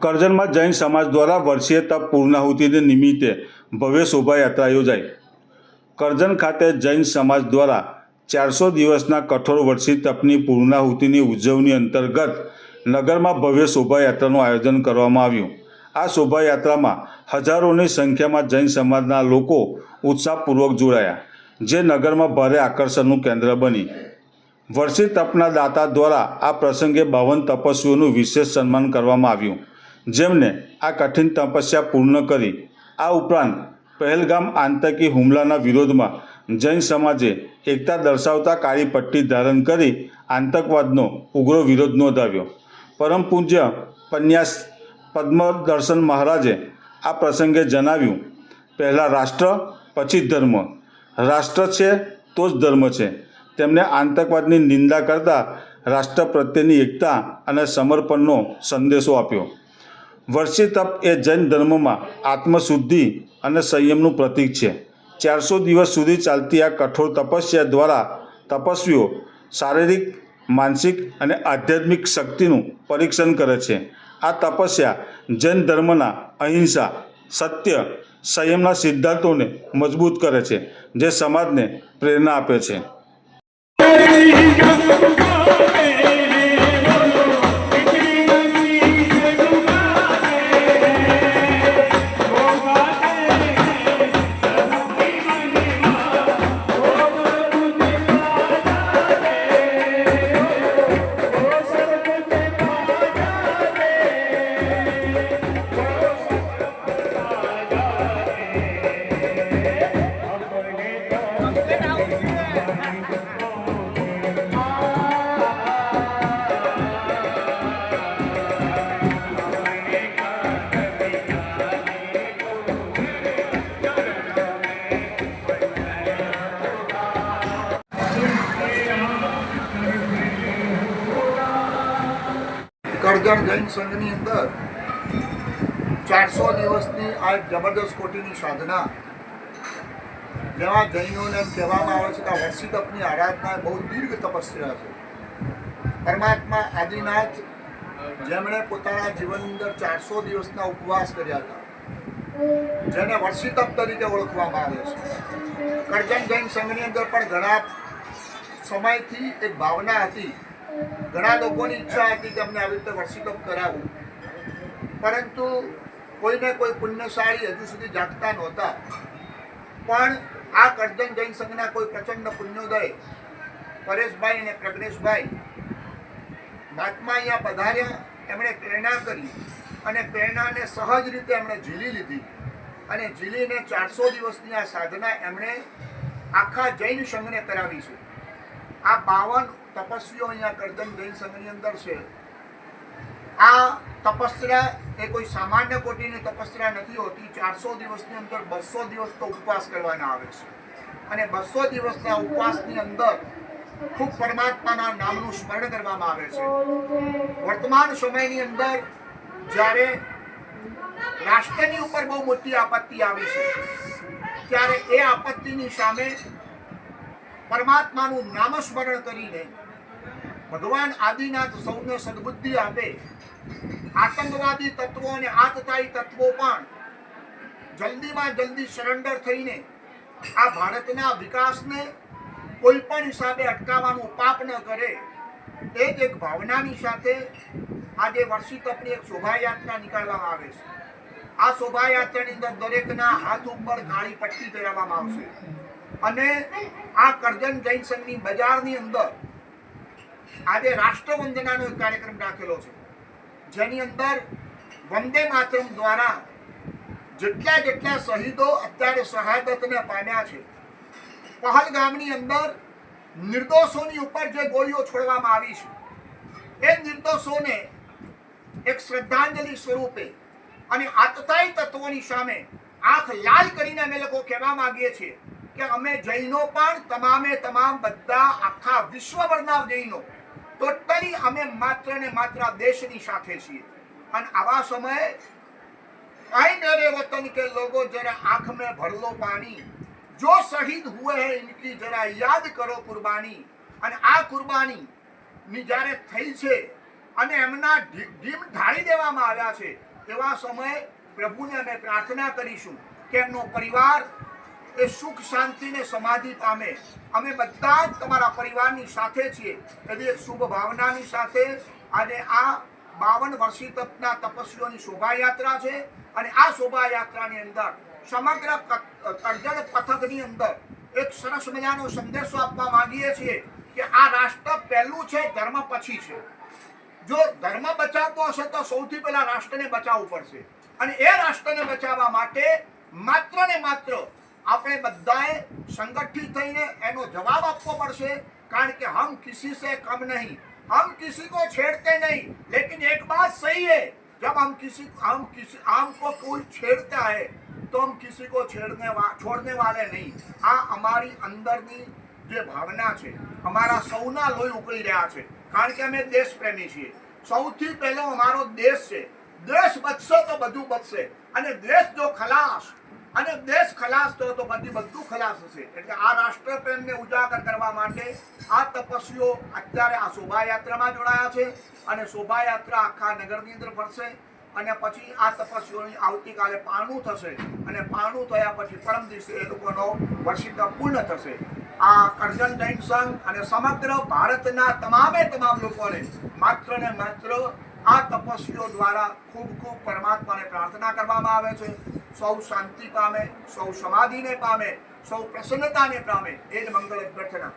કરજણમાં જૈન સમાજ દ્વારા વર્ષીય તપ પૂર્ણાહુતિને નિમિત્તે ભવ્ય શોભાયાત્રા યોજાઈ. કરજણ ખાતે જૈન સમાજ દ્વારા ચારસો દિવસના કઠોર વર્ષી તપની પૂર્ણાહુતિની ઉજવણી અંતર્ગત નગરમાં ભવ્ય શોભાયાત્રાનું આયોજન કરવામાં આવ્યું. આ શોભાયાત્રામાં હજારોની સંખ્યામાં જૈન સમાજના લોકો ઉત્સાહપૂર્વક જોડાયા, જે નગરમાં ભારે આકર્ષણનું કેન્દ્ર બની. વર્ષી તપના દાતા દ્વારા આ પ્રસંગે બાવન તપસ્વીઓનું વિશેષ સન્માન કરવામાં આવ્યું. જેમને આ કઠિન તપસ્યા પૂર્ણ કરી, આ ઉપરાંત પહેલગામ આતંકી હુમલાના વિરોધમાં જૈન સમાજે એકતા દર્શાવતા કાળી પટ્ટી ધારણ કરી આતંકવાદનો ઉગ્ર વિરોધ નોંધાવ્યો. પરમ પૂજ્ય પન્યાસ પદ્મદર્શન મહારાજે આ પ્રસંગે જણાવ્યું, પહેલાં રાષ્ટ્ર, પછી ધર્મ. રાષ્ટ્ર છે તો જ ધર્મ છે. તેમણે આતંકવાદની નિંદા કરતા રાષ્ટ્ર પ્રત્યેની એકતા અને સમર્પણનો સંદેશો આપ્યો. વર્ષી તપ એ જૈન ધર્મમાં આત્મશુદ્ધિ અને સંયમનું પ્રતીક છે. ચારસો દિવસ સુધી ચાલતી આ કઠોર તપસ્યા દ્વારા તપસ્વીઓ શારીરિક, માનસિક અને આધ્યાત્મિક શક્તિનું પરીક્ષણ કરે છે. આ તપસ્યા જૈન ધર્મના અહિંસા, સત્ય, સંયમના સિદ્ધાંતોને મજબૂત કરે છે, જે સમાજને પ્રેરણા આપે છે. કરજણ જૈન સંઘની અંદર ચારસો દિવસની આ એક જબરદસ્ત કોટીની સાધના જેમાં જૈનોને એમ કહેવામાં આવે છે કે આ આરાધના બહુ દીર્ઘ તપસ્યા છે. પરમાત્મા આદિનાથ જેમણે પોતાના જીવનની અંદર ચારસો દિવસના ઉપવાસ કર્યા હતા, જેને વર્ષિતપ તરીકે ઓળખવામાં આવે છે. કરજણ જૈન સંઘની અંદર પણ ઘણા સમયથી એક ભાવના હતી ઘણા લોકોની ઈચ્છા હતી કે અમને આવી રીતે વર્ષી કરાવું. પરંતુ કોઈને કોઈ પુણ્યશાળી હજુ સુધી જાગતા નહોતા. પણ આ કરજણ જૈન સંઘના કોઈ પ્રચંડ પુણ્યોદય, પરેશભાઈ અને પ્રજ્ઞેશભાઈ મહાત્મા અહીંયા પધાર્યા, એમણે પ્રેરણા કરી અને પ્રેરણાને સહજ રીતે એમણે ઝીલી લીધી. અને ઝીલીને ચારસો દિવસની આ સાધના એમણે આખા જૈન સંઘને કરાવી છે. આ બાવન તપસ્વીઓ અહીંયા કરજણ જૈન સંઘની અંદર છે. આ તપસ્યા એ કોઈ સામાન્ય કોટીની તપસ્યા નથી હોતી, ચારસો દિવસની અંદર બસો દિવસ તો ઉપવાસ કરવાના આવે છે. અને બસો દિવસના ઉપવાસની અંદર ખૂબ પરમાત્માના નામનું સ્મરણ કરવામાં આવે છે. વર્તમાન સમયની અંદર જ્યારે રાષ્ટ્રની ઉપર બહુ મોટી આપત્તિ આવી છે, ત્યારે એ આપત્તિની સામે પરમાત્માનું નામસ્મરણ કરીને ભગવાન આદિનાથ સૌને સદબુદ્ધિ આપે. આતંકવાદી તત્વો અને આતતાયી તત્વો પણ જલ્દીમાં જલ્દી સરેન્ડર થઈને આ ભારતના વિકાસને કોઈ પણ હિસાબે અટકાવવાનું પાપ ન કરે. એ જ એક ભાવનાની સાથે આજે વર્ષી તપની એક શોભાયાત્રા નીકાળવામાં આવે છે. આ શોભાયાત્રાની અંદર દરેકના હાથ ઉપર કાળી પટ્ટી પહેરાવવામાં આવશે. અને આ કરજણ જૈન સંઘની બજારની અંદર આજે રાષ્ટ્રવંદનાનો એક કાર્યક્રમ રાખેલો છે. જેની અંદર વંદે માતરમ દ્વારા જેટલા જેટલા શહીદો અત્યારે શહાદતને પામ્યા છે, પહલગામની અંદર નિર્દોષોની ઉપર જે ગોળીઓ છોડવામાં આવી છે, એ નિર્દોષોને એક શ્રદ્ધાંજલિ સ્વરૂપે અને આતતાય તત્વોની સામે આંખ લાલ કરીને અમે લોકો કહેવા માંગીએ છીએ કે અમે જૈનો પણ તમામે તમામ બધા આખા વિશ્વભરના જૈનો ટોટલી અમે માત્ર ને માત્ર દેશની સાથે છીએ અને આવા સમયે आई मेरे वतन के लोगों जरा आंख में भर लो पानी जो शहीद हुए हैं इनकी जरा યાદ કરો કુરબાની અને આ કુરબાની ની જ્યારે થઈ છે અને એમના ઢી- ઢીમ ઢાળી દેવામાં આવ્યા છે એવા સમયે પ્રભુને અમે પ્રાર્થના કરીશું કે એમનો પરિવાર એ સુખ શાંતિને સમાધિ પામે. અમે બધા જ તમારા પરિવારની સાથે છીએ. એવી એક શુભ ભાવનાની સાથે અને આ બાવન વર્ષી તપના તપસ્વીઓની શોભાયાત્રા છે અને આ શોભાયાત્રાની અંદર સમગ્ર કરજણ પથકની અંદર એક સરસ મજાનો સંદેશો આપવા માંગીએ છીએ કે આ રાષ્ટ્ર પહેલું છે, ધર્મ પછી છે. જો ધર્મ બચાવતો હશે તો સૌથી પહેલા રાષ્ટ્રને બચાવવું પડશે. અને એ રાષ્ટ્રને બચાવવા માટે માત્ર ને માત્ર આપણે બધાએ સંગઠિત થઈને એનો જવાબ આપવો પડશે કારણ કે હમ કિસી સે કમ નહીં हम किसी को छेड़ते नहीं लेकिन एक बात सही है जब हम किसी हम किसी आम को कोई छेड़ता है तो हम किसी को छेड़ने वा, छोड़ने वाले नहीं આ અમારી અંદરની જે ભાવના છે અમારા સૌના લોહી ઉકળી રહ્યા છે કારણ કે અમે દેશ પ્રેમી છીએ સૌથી પહેલો અમારો દેશ છે દેશ બચશે તો બધું બચશે અને દેશ જો ખલાસ અને દેશ ખલાસ થયો તો બધી બધું ખલાસ હશે એટલે આ રાષ્ટ્ર પ્રેમને ઉજાગર કરવા માટે આ તપસ્વીઓ અત્યારે આ શોભાયાત્રામાં જોડાયા છે અને શોભાયાત્રા આખા નગરની અંદર ફરશે અને પછી આ તપસ્વીઓની આવતીકાલે પારણું થશે અને પારણું થયા પછી પરમ દિવસે એ લોકોનો વર્ષિત પૂર્ણ થશે. આ કરજણ જૈન સંઘ અને સમગ્ર ભારતના તમામે તમામ લોકોને માત્ર ને માત્ર આ તપસ્વીઓ દ્વારા ખૂબ ખૂબ પરમાત્માને પ્રાર્થના કરવામાં આવે છે. સૌ શાંતિ પામે સૌ સમાધિને પામે સૌ પ્રસન્નતાને પામે. એ જ મંગળ પ્રાર્થના